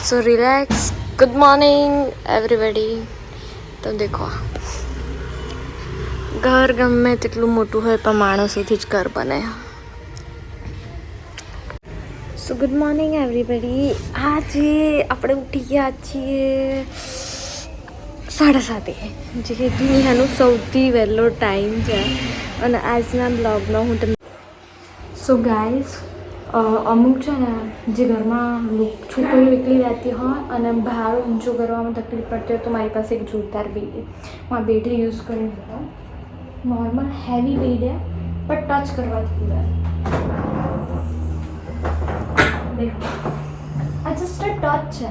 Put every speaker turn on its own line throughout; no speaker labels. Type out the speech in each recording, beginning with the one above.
So relax good morning everybody તો દેખો ઘર ગમે તેટલું મોટું હોય પણ માણસોથી જ ઘર બને સો ગુડ મોર્નિંગ એવરીબડી આજે આપણે ઉઠી ગયા છીએ સાડા સાતે જે દુનિયાનો સૌથી વહેલો ટાઈમ છે અને આજના બ્લોગનો હું તમને સો ગાઈઝ અમુક છે ને, જે ઘરમાં છોકરીઓ એકલી રહેતી હોય અને બહાર ઊંચો કરવામાં તકલીફ પડતી હોય તો મારી પાસે એક જોરદાર બેડ હું આ બેડ યુઝ કરી હતો નોર્મલ હેવી બેડ હે પણ ટચ કરવાથી દેખો. આ જસ્ટ ટચ છે.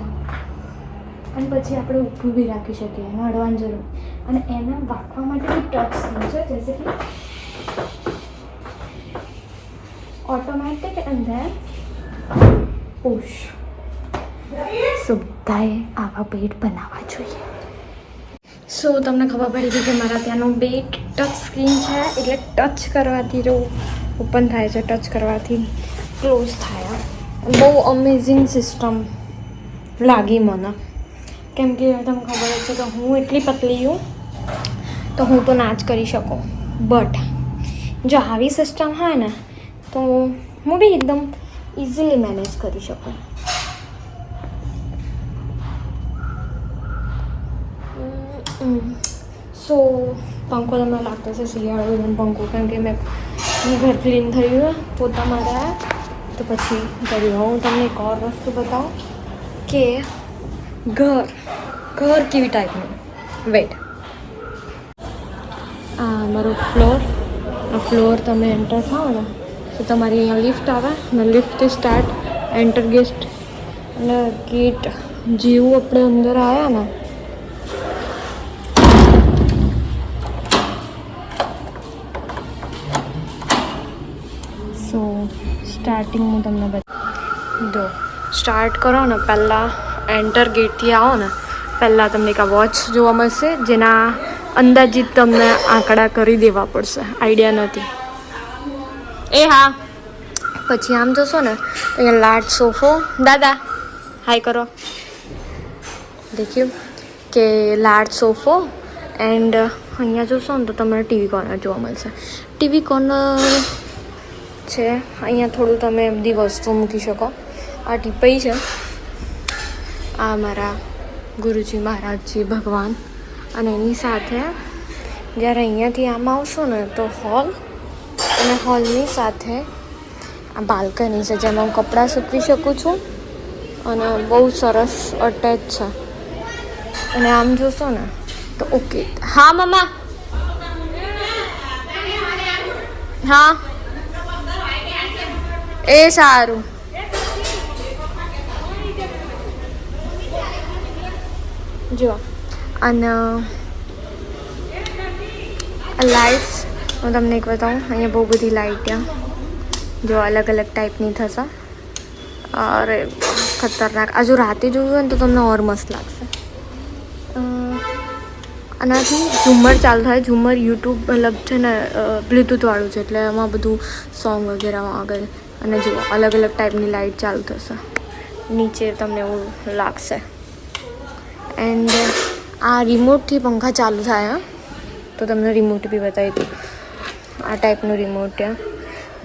અને પછી આપણે ઊભું બી રાખી શકીએ, એનો અડવાની અને એને વાંકવા માટે બી ટચ થયું છે જેસે કે automatic and then push so બધાએ આવા બેટ બનાવવા જોઈએ. સો તમને ખબર પડી ગઈ કે મારા ત્યાંનું બેટ ટચ સ્ક્રીન છે, એટલે ટચ કરવાથી જો ઓપન થાય છે ટચ કરવાથી ક્લોઝ થાય બહુ અમેઝિંગ સિસ્ટમ લાગી મને. કેમ કે તમને ખબર છે કે હું એટલી પતલી છું, તો હું તો ના જ કરી શકું. બટ જો આવી સિસ્ટમ હોય ને તો હું બી એકદમ ઇઝીલી મેનેજ કરી શકું. સો પંખો તમને લાગતો છે શિયાળો એમ પંખો કેમ કે મેં ઘર ક્લીન થયું પોતા માર્યા તો પછી કર્યું હું તમને એક ઓર વસ્તુ બતાવું કે ઘર ઘર કેવી ટાઈપનું વેટ આ મારો ફ્લોર આ ફ્લોર તમે એન્ટર થાઓ ને તો તમારી અહીંયા લિફ્ટ આવે અને લિફ્ટથી સ્ટાર્ટ એન્ટર ગેસ્ટ અને ગેટ જેવું આપણે અંદર આવ્યા ને. સો સ્ટાર્ટિંગ હું તમને બતા દો સ્ટાર્ટ કરો ને પહેલાં એન્ટર ગેટથી આવો ને. પહેલાં તમને એક આ વોચ જોવા મળશે, જેના અંદાજિત તમને આંકડા કરી દેવા પડશે. આઈડિયા નથી. એ હા. પછી આમ જોશો ને અહીંયા લાડ સોફો દાદા હાય કરો. દેખ્યું કે લાડ સોફો એન્ડ અહીંયા જોશો ને તો તમને ટીવી કોર્નર જોવા મળશે. ટીવી કોર્નર છે અહીંયા થોડું તમે બધી વસ્તુ મૂકી શકો. આ ટીપઈ છે. આ મારા ગુરુજી મહારાજજી ભગવાન. અને એની સાથે જ્યારે અહીંયાથી આમ આવશો ને તો હોલ અને હોલની સાથે આ બાલ્કની છે, જેમાં હું કપડાં સૂકવી શકું છું. અને બહુ સરસ અટેચ છે. અને આમ જોશો ને, તો ઓકે હા મમ્મા હા. એ સારું. જો અને લાઇટ્સ હું તમને એક બતાવું. અહીંયા બહુ બધી લાઇટ જો અલગ અલગ ટાઈપની થશે. અરે, ખતરનાક. આ જો રાતે જોયું હોય ને તો તમને ઓર મસ્ત લાગશે. આનાથી ઝુમર ચાલુ થાય. ઝુમર યુટ્યુબ મતલબ છે ને બ્લૂટૂથવાળું છે એટલે એમાં બધું સોંગ વગેરેમાં આગળ. અને જો અલગ અલગ ટાઈપની લાઇટ ચાલુ થશે. નીચે તમને એવું લાગશે. એન્ડ આ રિમોટથી પંખા ચાલુ થાય, હા. તો તમને રિમોટ બી બતાવી દઉં. આ ટાઈપનું રિમોટ છે,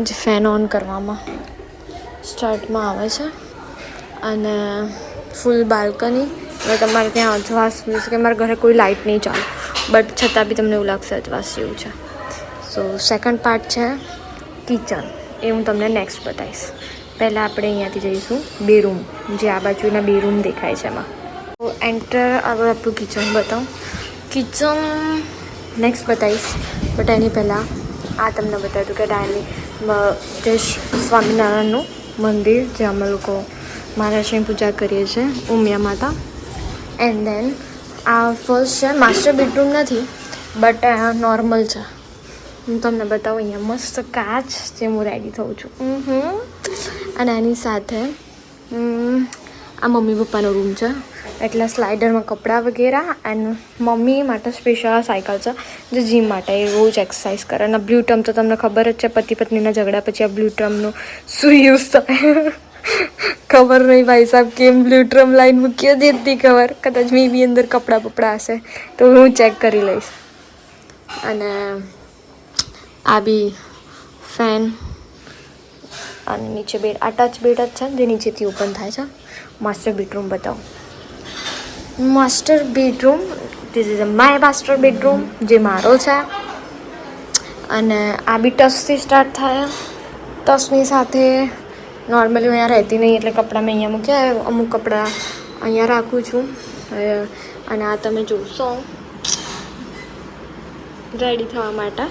જે ફેન ઓન કરવામાં સ્ટાર્ટમાં આવે છે. અને ફૂલ બાલ્કની અને તમારે ત્યાં અજવાસ મીન્સ કે મારા ઘરે કોઈ લાઇટ નહીં ચાલે બટ છતાં બી તમને એવું લાગશે અજવાસ જેવું છે. સો સેકન્ડ પાર્ટ છે કિચન એ હું તમને નેક્સ્ટ બતાવીશ. પહેલાં આપણે અહીંયાથી જઈશું, બે રૂમ જે આ બાજુના બે રૂમ દેખાય છે એમાં. તો એન્ટર આગળ આપણું કિચન બતાવું. કિચન નેક્સ્ટ બતાવીશ બટ એની પહેલાં આ તમને બતાવ્યું કે ડાયની જય સ્વામિનારાયણનું મંદિર જે અમે લોકો મહારાષ્ટ્રની પૂજા કરીએ છીએ, ઉમિયા માતા. એન્ડ દેન આ ફર્સ્ટ છે માસ્ટર બેડરૂમ નથી બટ નોર્મલ છે. હું તમને બતાવું, અહીંયા મસ્ત કાચ જે હું રેડી થઉં છું. અને એની સાથે આ મમ્મી પપ્પાનો રૂમ છે. એટલે સ્લાઇડરમાં કપડાં વગેરે એન્ડ મમ્મી માટે સ્પેશિયલ સાયકલ છે, જે જીમ માટે એ રોજ એક્સરસાઇઝ કરે. અને બ્લુ ટર્મ તો તમને ખબર જ છે, પતિ પત્નીના ઝઘડા પછી આ બ્લુ ટર્મનું શું યુઝ થાય. ખબર નહીં ભાઈ સાહેબ, કેમ બ્લુ ટર્મ લાઈન મૂકી જ નથી ખબર? કદાચ મેં બી અંદર કપડાં બપડા હશે, તો હું ચેક કરી લઈશ. અને આ બી ફેન અને નીચે બેડ આ ટચ બેડ જ છે જે નીચેથી ઓપન થાય છે. માસ્ટર બેડરૂમ બતાવો master bedroom this is my master bedroom જે મારો છે। અને આ બી ટસથી સ્ટાર્ટ થાય। ટસની સાથે નોર્મલી અહીંયા રહેતી નહીં, એટલે કપડાં મેં અહીંયા મૂક્યા અમુક કપડાં અહીંયા રાખું છું। અને આ તમે જોશો। રેડી થવા માટે।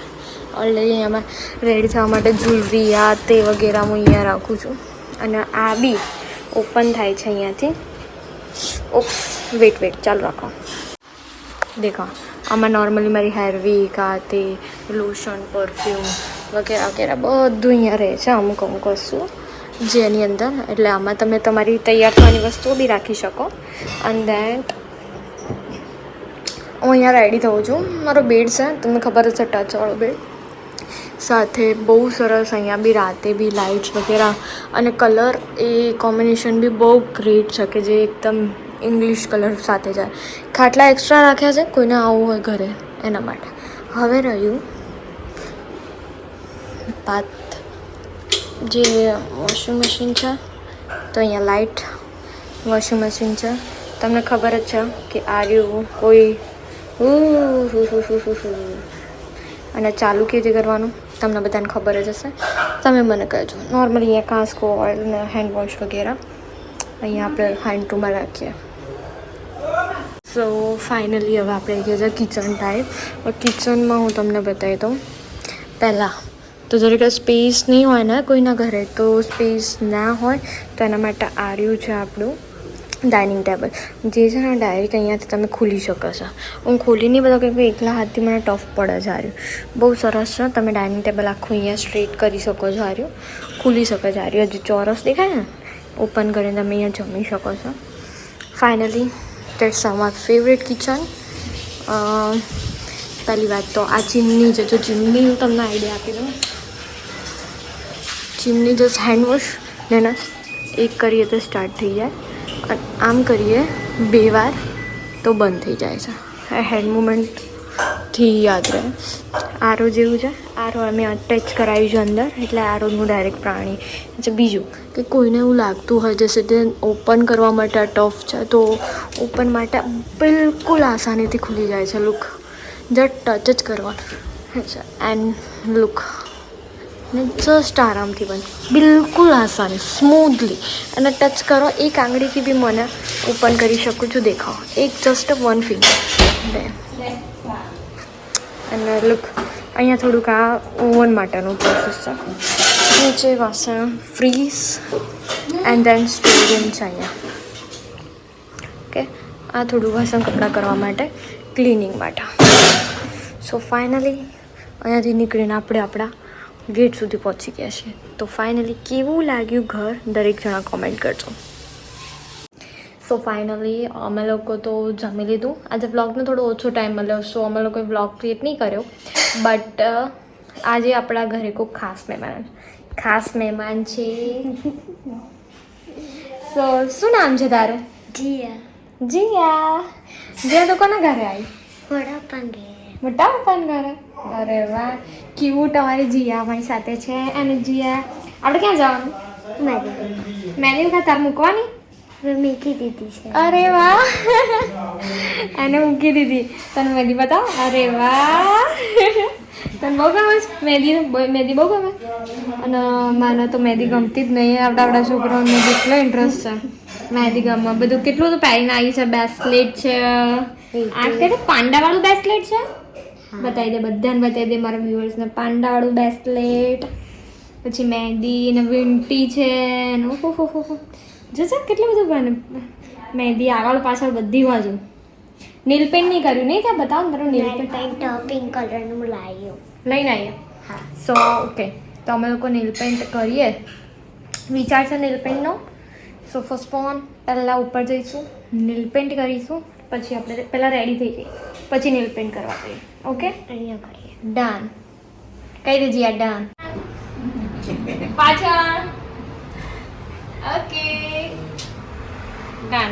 ઓલરેડી અહીંયામાં રેડી થવા માટે જ્વેલરી આ તે વગેરે હું અહીંયા રાખું છું। અને આ બી ઓપન થાય છે અહીંયાથી. ઓપ્સ વેટ વેટ ચાલુ રાખો. દેખો, આમાં નોર્મલી મારી હેર વીક આ તે લોશન પરફ્યુમ વગેરે વગેરે બધું અહીંયા રહે છે, અમુક અમુક વસ્તુ. જેની અંદર, એટલે આમાં તમે તમારી તૈયાર થવાની વસ્તુઓ બી રાખી શકો. અને દેટ હું અહીંયા રેડી થઉં છું. મારો બેડ છે, તમને ખબર જ છે ટચવાળો બેડ સાથે બહુ સરસ અહીંયા બી રાતે બી લાઇટ્સ વગેરે અને કલર એ કોમ્બિનેશન બી બહુ ગ્રેટ છે કે જે એકદમ ઇંગ્લિશ કલર સાથે જાય. ખાટલા એક્સ્ટ્રા રાખ્યા છે, કોઈને આવવું હોય ઘરે, એના માટે. હવે રહ્યું પાત જે વોશિંગ મશીન છે, તો અહીંયા લાઇટ વોશિંગ મશીન છે. તમને ખબર જ છે કે આ રહ્યું કોઈ. અને ચાલુ કેવી રીતે કરવાનું? તમને બધાને ખબર જ હશે. તમે મને કહેજો. નોર્મલી અહીંયા કાંસકો ઓઇલ ને હેન્ડ વોશ વગેરે. અહીંયા આપણે હેન્ડ ટુમાં રાખીએ. સો ફાઇનલી હવે આપણે આવી ગયા છે કિચન ટાઈપ કિચનમાં હું તમને બતાવી દઉં. પહેલાં તો જરીક સ્પેસ નહીં હોય ને કોઈના ઘરે, તો સ્પેસ ના હોય, તો એના માટે આર્યું છે આપણું. ડાઇનિંગ ટેબલ જે છે ને ડાયરેક્ટ અહીંયાથી તમે ખોલી શકો છો. હું ખોલી નહીં બધો કેમ એકલા હાથથી મને ટફ પડે છે હાર્યું બહુ સરસ છે, તમે ડાઇનિંગ ટેબલ આખું અહીંયા સ્ટ્રેટ કરી શકો છો હાર્યું ખુલી શકો છો હાર્યું હજી ચોરસ દેખાય ને? ઓપન કરીને તમે અહીંયા જમી શકો છો. Finally that's my favourite kitchen પહેલી વાત તો આ ચીમની છે જો ચીમની હું તમને આઈડિયા આપી દઉં. ચીમની જસ્ટ હેન્ડ વોશ ને એક કરીએ તો સ્ટાર્ટ થઈ જાય. આમ કરીએ, બે વાર તો બંધ થઈ જાય છે. હેન્ડ મુમેન્ટથી યાદ રહે. આરો જેવું છે. આરો અમે અટેચ કરાવ્યું છે અંદર, એટલે આરોનું ડાયરેક્ટ પ્રાણી. અચ્છા, બીજું કે કોઈને એવું લાગતું હોય, જશે તે ઓપન કરવા માટે આ ટફ છે, તો ઓપન માટે બિલકુલ આસાનીથી ખુલી જાય છે લુક જસ્ટ ટચ જ કરવાનું. અચ્છા એન્ડ લુક ને જસ્ટ આરામથી બને બિલકુલ આસાની સ્મૂથલી અને ટચ કરો, એક આંગળીથી બી મને ઓપન કરી શકું છું, દેખાવ. એક જસ્ટ વન ફિંગર બે અને લુક અહીંયા થોડુંક આ ઓવન માટેનું પ્રોસેસ છે. નીચે વાસણ ફ્રીઝ એન્ડ ધેન સ્ટોરેજ છે અહીંયા. ઓકે આ થોડું વાસણ કપડાં કરવા માટે ક્લિનિંગ માટે. સો ફાઇનલી અહીંયાથી નીકળીને આપણે આપણા ગેટ સુધી પહોંચી ગયા છે. તો ફાઇનલી કેવું લાગ્યું ઘર? દરેક જણા કોમેન્ટ કરજો. સો ફાઇનલી અમે લોકો તો જમી લીધું. આજે બ્લોગને થોડો ઓછો ટાઈમ મળ્યો સો અમે લોકોએ બ્લોગ ક્રિએટ નહીં કર્યો. બટ આજે આપણા ઘરે કોઈ ખાસ મહેમાન ખાસ મહેમાન છે. સો શું નામ છે તારું?
જીયા.
જીયા. જીયા તો કોના ઘરે આવી?
વડાપાઉં ઘરે.
મોટા પપ્પાના ઘરે? અરે વાહ કેવું તમારી જીયા અમારી સાથે છે? અને જીયા આપણે ક્યાં જવાનું?
મેરી
મેરી ખાતે તાર મૂકવાની?
મેં મૂકી દીધી છે.
અરે વાહ. એને મૂકી દીધી. તને મેદી બતાવો? અરે વાહ. તને બહુ ગમે છે? મેદી બ- મેદી બહુ ગમે? અને મને તો મેદી ગમતી જ નહીં. આપણા આપણા છોકરાઓને કેટલો એટલો ઇન્ટરેસ્ટ છે મેદી ગમે બધું કેટલું બધું પહેરીને આવી છે. બેસલેટ છે. આ કેટલું પાંડાવાળું બેસલેટ છે? બતાવી દે બધાને બતાવી દે મારા વ્યુઅર્સને. પાંડાવાળું બેસલેટ પછી મહેંદી ને વીંટી છે ને ઓહો હો હો હો જશે કેટલું બધું બને મહેંદી આગળ પાછળ બધી બાજુ. નીલ પેન્ટ નહીં કર્યું નહીં ત્યાં બતાવો ને તારું નીલ પેન્ટ
પિંક કલરનું લાવ્યું.
લઈને આવીએ.
હા.
સો ઓકે તો અમે લોકો નીલ પેન્ટ કરીએ. વિચાર છે નીલ પેન્ટનો સો ફર્સ્ટ ફોન પહેલાં ઉપર જઈશું નીલ પેન્ટ કરીશું પછી આપણે પહેલાં રેડી થઈ જઈએ. પછી નીલ પેન્ટ કરવા જઈએ. ઓકે
અહીંયા કરીએ
ડન કહી દેજી આ ડન પાછળ ओके डन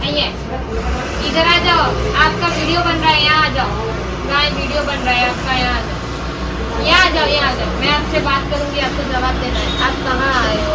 आइए इधर आ जाओ आपका वीडियो बन रहा है यहाँ आ जाओ गाय वीडियो बन रहा है आपका यहाँ आ जाओ यहाँ आ जाओ यहाँ आ जाओ मैं आपसे बात करूंगी आपको जवाब देना है आप कहाँ आए हो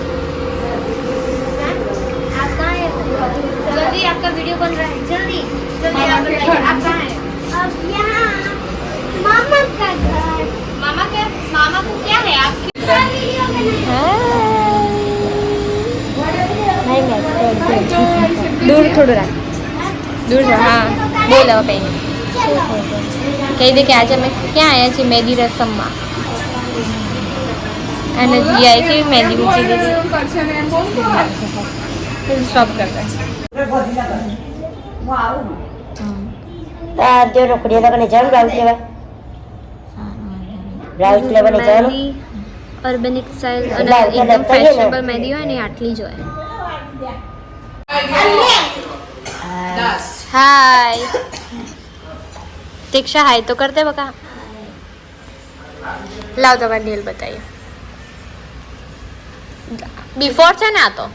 जल्दी आपका वीडियो बन रहा है जल्दी जल्दी आप बताइए आप कहाँ हैं
अब यहाँ मामा का घर
मामा क्या मामा को क्या है आपकी
वीडियो
दूर थोड़ा रहा दूर रहा हाँ બોલો બેન કહી દે કે આજે અમે ક્યાં આવ્યા છીએ મહેંદી રસમમાં અને જી આવી છે મહેંદી મૂકી દીધી
લગને લેવા લેવાને જવાનું
ઓર્ગેનિક અને એકદમ ફેશનેબલ મહેંદી હોય ને આટલી જ હોય હાય દીક્ષા હાય તો કરતે બકા લાવ તમારે નેલ બતાવીએ બિફોર છે ને આ તો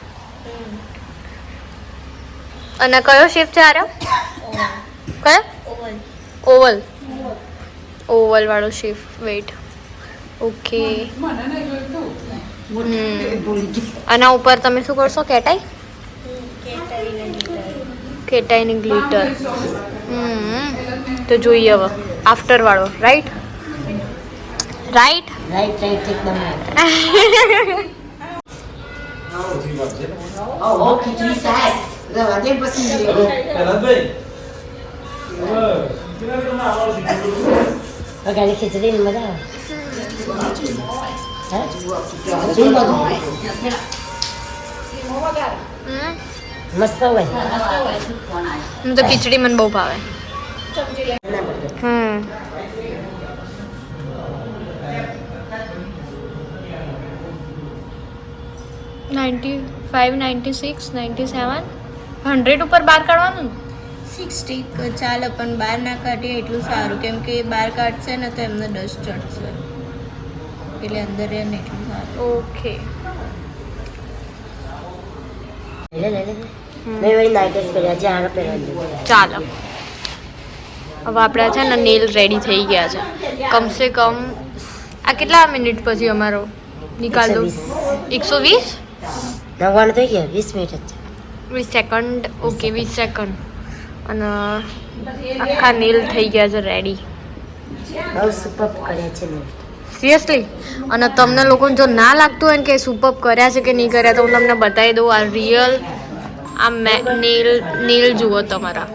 અને કયો શેપ છે આરો કયો? ઓવલ. ઓવલ વાળો શેપ વેટ ઓકે આના ઉપર તમે શું કરશો? કેટાઈ? કેટાઈની ગ્લિટર હમ. તો જોઈએ હવે. આફ્ટર વાળો રાઈટ રાઈટ
રાઈટ રાઈટ એકદમ ઓ ખીચડી શાક રવા દે પછી વગાડી ખીચડી ને મજા આવે હે? શું બધું? મસ્ત હોય
હું તો ખીચડી મને બહુ ભાવે હમ ninety five ninety six ninety seven hundred ઉપર બાર કાઢવાનું?
સિક્સટી ચાલે પણ બહાર ના કાઢીએ એટલું સારું. કેમ કે બહાર કાઢશે ને તો એમને ડસ્ટ ચડશે. એટલે અંદર રહે ને એટલું સારું.
ઓકે. ચાલો. હવે આપણા છે ને નેલ રેડી થઈ ગયા છે. કમસે કમ આ કેટલા મિનિટ પછી અમારો? નિકાલ દો. એકસો વીસ?
નવ્વાણું થઈ ગયા વીસ મિનિટ જ છે.
વીસ સેકન્ડ ઓકે વીસ સેકન્ડ અને આખા નીલ થઈ ગયા છે રેડી
બહુ સુપર કર્યા છે
સિરિયસલી અને તમને લોકોને જો ના લાગતું હોય ને કે સુપઅપ કર્યા છે કે નહીં કર્યા તો હું તમને બતાવી દઉં આ રિયલ આ મે નેલ નીલ જુઓ તમારા.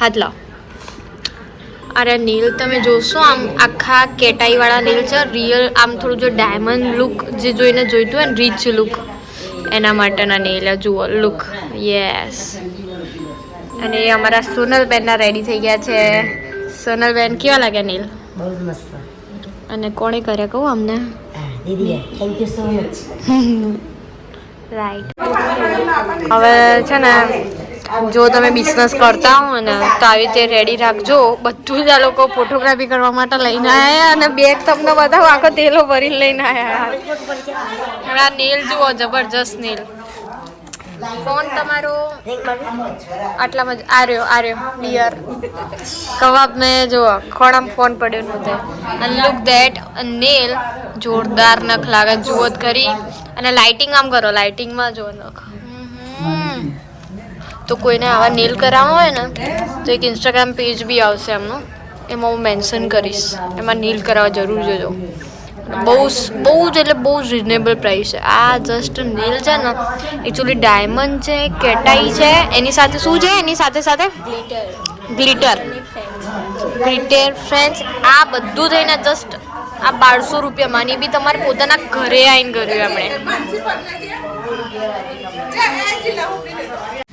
હાથ લાવ. અરે નીલ તમે જોશો આમ આખા કેટાઈવાળા નીલ છે રિયલ આમ થોડું જો ડાયમંડ લુક જે જોઈને જોઈતું હોય ને રીચ લુક એના માટેના નેલા જુઓ લુક યસ અને અમારા સોનલબેનના રેડી થઈ ગયા છે. સોનલબેન કેવા લાગ્યા નીલ
બહુ મસ્ત.
અને કોણે કર્યા કહું અમને?
દીદી thank you so much
right હવે છે ને જો તમે બિઝનેસ કરતા હો ને તો આવી રીતે રેડી રાખજો. બધું જ આ લોકો ફોટોગ્રાફી કરવા માટે લઈને આવ્યા અને બેગ તમને બધા આખો તેલો ભરીને લઈને આવ્યા આ નેલ જુઓ, જબરજસ્ત નેલ ફોન તમારો આટલામાં આ રહ્યો આ રહ્યો ડિયર કવાબ મેં જો ખોડામાં ફોન પડ્યો નહોતો અને લુક દેટ નેલ જોરદાર નખ લાગે, જુઓ ખરી અને લાઇટિંગ આમ કરો લાઇટિંગમાં જુઓ નખ. તો કોઈને આવા નેલ કરાવવા હોય ને તો એક ઇન્સ્ટાગ્રામ પેજ બી આવશે એમનું. એમાં હું મેન્શન કરીશ. એમાં નીલ કરાવવા જરૂર જજો. બહુ બહુ જ એટલે બહુ જ રિઝનેબલ પ્રાઇસ છે. આ જસ્ટ નીલ છે ને એકચ્યુઅલી ડાયમંડ છે કેટાઈ છે એની સાથે શું છે? એની સાથે સાથે ગ્લિટર ગ્લિટર ફ્રેન્ચ આ બધું થઈને જસ્ટ આ બારસો રૂપિયામાં ની બી તમારે પોતાના ઘરે આવીને કર્યું એમણે સો hi guys so hi guys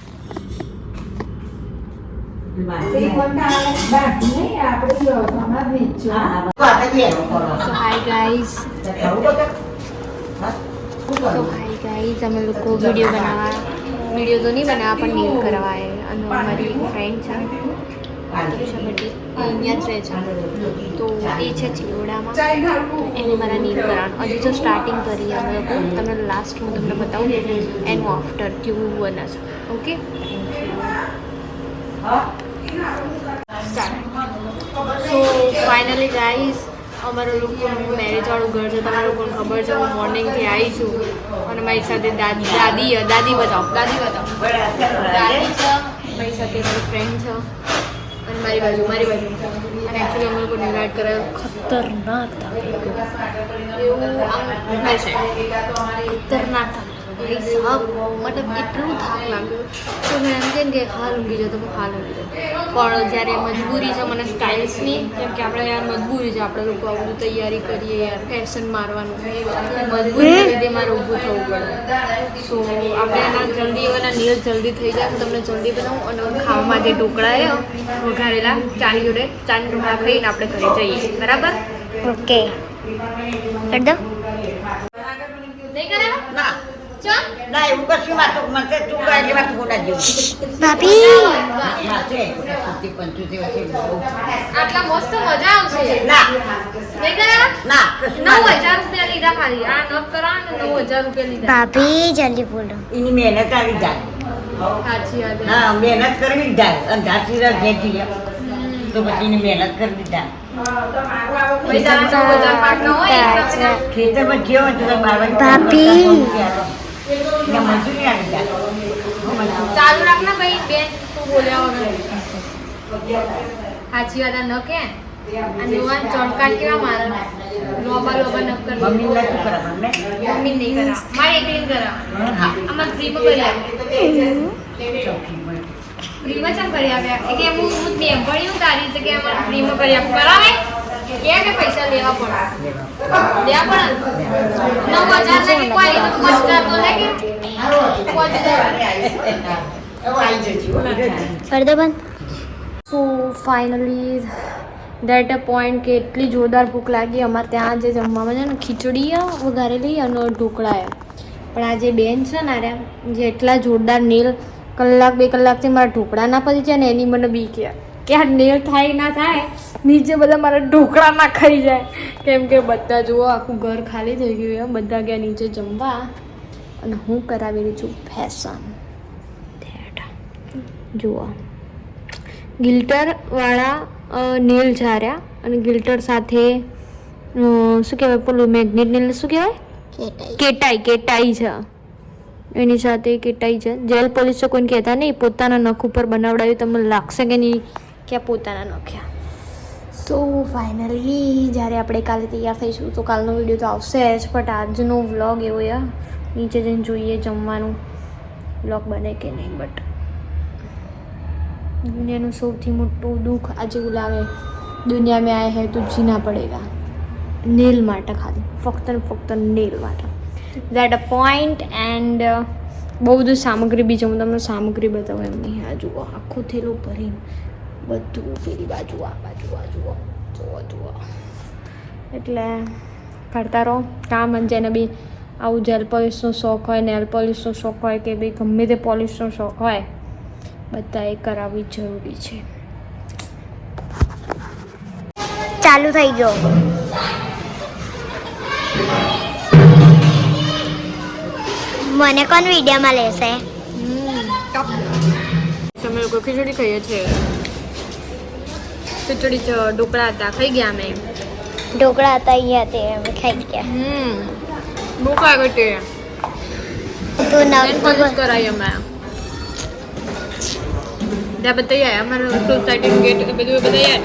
અમે લોકો વીડિયો બનાવવા વીડિયો તો નહીં બનાવવા પણ નીલ કરવા અને મારી એક ફ્રેન્ડ છે અહીંયા જ રહે છે તો એ છે ચિલોડામાં એને મારા નીલ કરાવવાનું હજી જો સ્ટાર્ટિંગ કરી અમે લોકો તમને લાસ્ટ હું તમને બતાવું એનું આફ્ટર કેવું બને છે ઓકે સો ફાઇનલી ગાઈઝ અમારા લોકોનું મેરેજવાળું ઘર છે. તમારા લોકોને ખબર છે, હું મોર્નિંગથી આવી છું. અને મારી સાથે દાદી દાદી દાદી બતાવો દાદી બતાવો. દાદી છે, મારી સાથે મારી ફ્રેન્ડ છે, અને મારી બાજુ મારી બાજુ. અને એકચ્યુઅલી અમે લોકોને નિરાટ કરાયો. ખતરનાક એવું આમ ખતરનાક એ સાહેબ મતલબ એટલું થાક લાગ્યો તો મેં એમ કેમ કે હાલ ઊંઘી જાઉં તો હું હાલ ઊંઘી જાઉં. પણ જ્યારે મજબૂરી છે મને સ્ટાઇલ્સની કેમ કે આપણે યાર મજબૂરી છે આપણે લોકો આ બધું તૈયારી કરીએ યાર ફેશન મારવાનું મજબૂરી લીધે મારે ઊભું થવું પડે. સો આપણે એના જલ્દી એના નીલ જલ્દી થઈ જાય તો તમને જલ્દી બનાવું અને ખાવા માટે ઢોકળા એ વઘારેલા ચાની જોડે ચાની ઢોકળા ખાઈને આપણે ઘરે જઈએ. બરાબર?
ઓકે કરી દો
નહીં કરાવે
ના. ના એવું કશું વાતો મને તું કહે વાત ખોટા જેવું.
ભાભી?
પંચોતેર
આટલા મસ્ત મજા આવશે.
ના. ના
નવ હજાર રૂપિયા લીધા ખાલી. આ નવ કરા ને નવ હજાર રૂપિયા લીધા.
ભાભી જલ્દી બોલો.
એની મહેનત આવી જાય. હા મહેનત કરવી જાય. રાત ઘેર જઈએ તો પછી મહેનત કરવી જાય.
પૈસા નવ હજાર પાટનો હોય એટલા બધા.
ખેતરમાં જે બાર ને આવી
ચાલુ રાખ ને ભાઈ બેન તું બોલ્યા વગર. સાચી વાત ન કે? ચોટકાટ કેવા મારે. લોબા લોબા ન કર
મમ્મી ખરાબ
મમ્મી નહીં કરા મારે એકલી કરા
હા.
આમાં ફ્રીમાં કરી
મળે.
ફ્રીમાં ચમ કરી આપ્યા એ કે હું હું બેમ ભણ્યું તારી જગ્યાએ અમારે ફ્રીમાં કરી આપું. કરાવે કે? કે પૈસા ફાઇનલી દેટ અ પોઈન્ટ કે એટલી જોરદાર ભૂખ લાગી. અમારે ત્યાં જે જમવામાં છે ને ખીચડી વઘારેલી અને ઢોકળા પણ આ જે બેન છે ને અરે જે એટલા જોરદાર નેલ, કલાક બે કલાકથી મારા ઢોકળા ના પડી છે ને એની મને બીક છે કે આ નેલ થાય ના થાય નીચે બધા મારા ઢોકળા ના ખાઈ જાય. કેમ કે બધા જુઓ આખું ઘર ખાલી થઈ ગયું એમ બધા ગયા નીચે જમવા. અને હું કરાવી રહી છું ફેશન જુઓ. ગિલ્ટરવાળા નેલ જાર્યા અને ગિલ્ટર સાથે શું કહેવાય પેલું મેગ્નેટ નેલ શું કહેવાય? કેટાઈ. કેટાઈ છે. એની સાથે કેટાઈ છે. જેલ પોલીસ તો કોઈને કહેતા નહીં પોતાના નખ ઉપર બનાવડાવ્યું. તમને લાગશે કે નહીં? કે પોતાના નખ્યા. સો ફાઇનલી જ્યારે આપણે કાલે તૈયાર થઈશું, તો કાલનો વીડિયો તો આવશે જ બટ આજનો વ્લોગ એવો યા, નીચે જઈને જોઈએ જમવાનું વ્લોગ બને કે નહીં બટ દુનિયાનું સૌથી મોટું દુઃખ આજે લાગે, દુનિયા મેં આયા હે તો જીના પડેગા. નેલ માટે ખાલી, ફક્ત ને ફક્ત નેલ માટે. દેટ અ પોઈન્ટ એન્ડ બહુ બધું સામગ્રી બી છે હું તમને સામગ્રી બતાવું એમની, આ જુઓ, આખું થેલું ભરીને બધું પેલી બાજુ આ બાજુ આ જુઓ જુઓ જુઓ. એટલે કરતા રહો. કામ અને જેને બી આવું જેલ પોલિશનો શોખ હોય નેલ પોલિશનો શોખ હોય કે ભાઈ ગમે તે પોલિશનો શોખ હોય બધાએ કરાવવી જરૂરી છે.
ચાલુ થઈ ગયો. મને કોણ વિડીયોમાં લેશે?
તમે લોકો ખીચડી ખાઈએ છીએ. ખીચડી છે ઢોકળા હતા ખાઈ ગયા અમે
ઢોકળા હતા અહીંયા તે અમે ખાઈ ગયા
હમ બહુ ખાઈ ગઈ તે
તું
નેલ પોલિશ
નવ
કરાવી અમે ત્યાં બધા આયા અમારા સોસાયટી ગેટ બધું બધા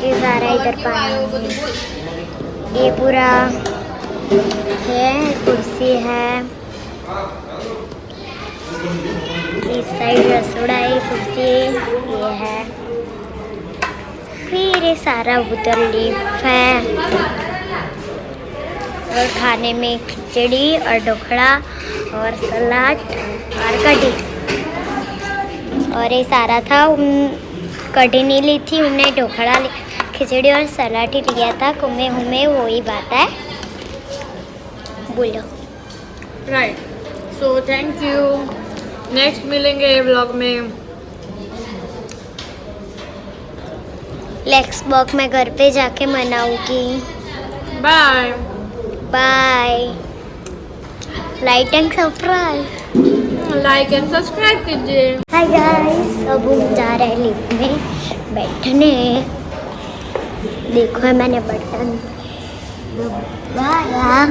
ये सारा इधर पानी
બધું બોલ
ये पूरा है कुर्सी है इस साइड रसोड़ा है कुर्सी ये है फिर ये सारा उधर लीफ है। और खाने में खिचड़ी और ढोकला और सलाद और कढ़ी। और ये सारा था कढ़ी नहीं ली थी उन्हें ढोकला ली- खिचड़ी और सलाद ही लिया था। कुमे हुमे वही बात है। बोलो।
Right so thank you next मिलेंगे ब्लॉग में।
लेक्स बॉक मैं घर पे जाके मनाऊँगी।
Bye
bye like and subscribe
like and subscribe कीजिए।
हाय गाइस अब हम जा रहे हैं लिफ्ट में बैठने। देखो मैंने बटन दबाया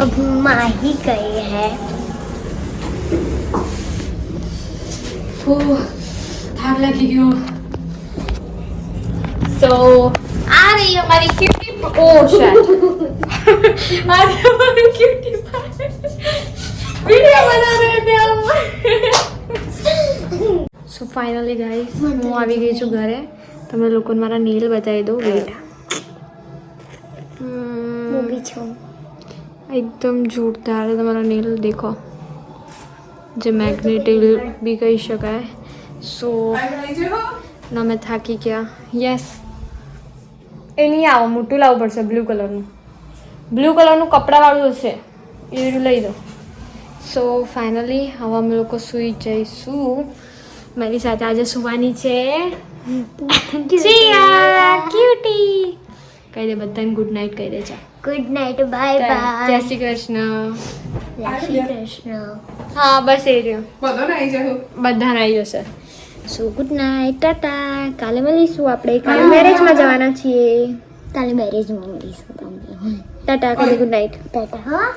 अब हम आ ही गए हैं।
થાક લાગી ગયો. સો આ રહી અમારી ક્યુટી ઓ શેટ આ ફાઇનલી ગાઈસ હું આવી ગઈ છું ઘરે. તમે લોકોને મારા નીલ બતાવી દઉં વેટ
હું
એકદમ જોરદાર તમારા નીલ દેખો. જે મેગ્નેટિવ બી કહી શકાય. સો ના મેં થાકી ગયા. યસ એ નહીં આવો મોટું લાવવું પડશે બ્લુ કલરનું બ્લુ કલરનું કપડાવાળું હશે. એ લઈ દો સો ફાઇનલી હવે અમે લોકો સૂઈ જઈશું. મારી સાથે આજે સુવાની છે. ક્યુટી કહી દે બધાને ગુડ નાઇટ કહી દે ચા
ગુડ નાઇટ બાય
બાય
જય
શ્રી કૃષ્ણ
જય શ્રી કૃષ્ણ
હા બસ એ રહ્યું.
બધાને આવી જશે
બધાને આવી જશે. So good night tata. કાલે મળીશું આપણે. કાલે મેરેજમાં જવાના છીએ.
કાલે મેરેજમાં મળીશું તમને.
ટાટા કાલે ગુડ નાઇટ
ટાટા હા?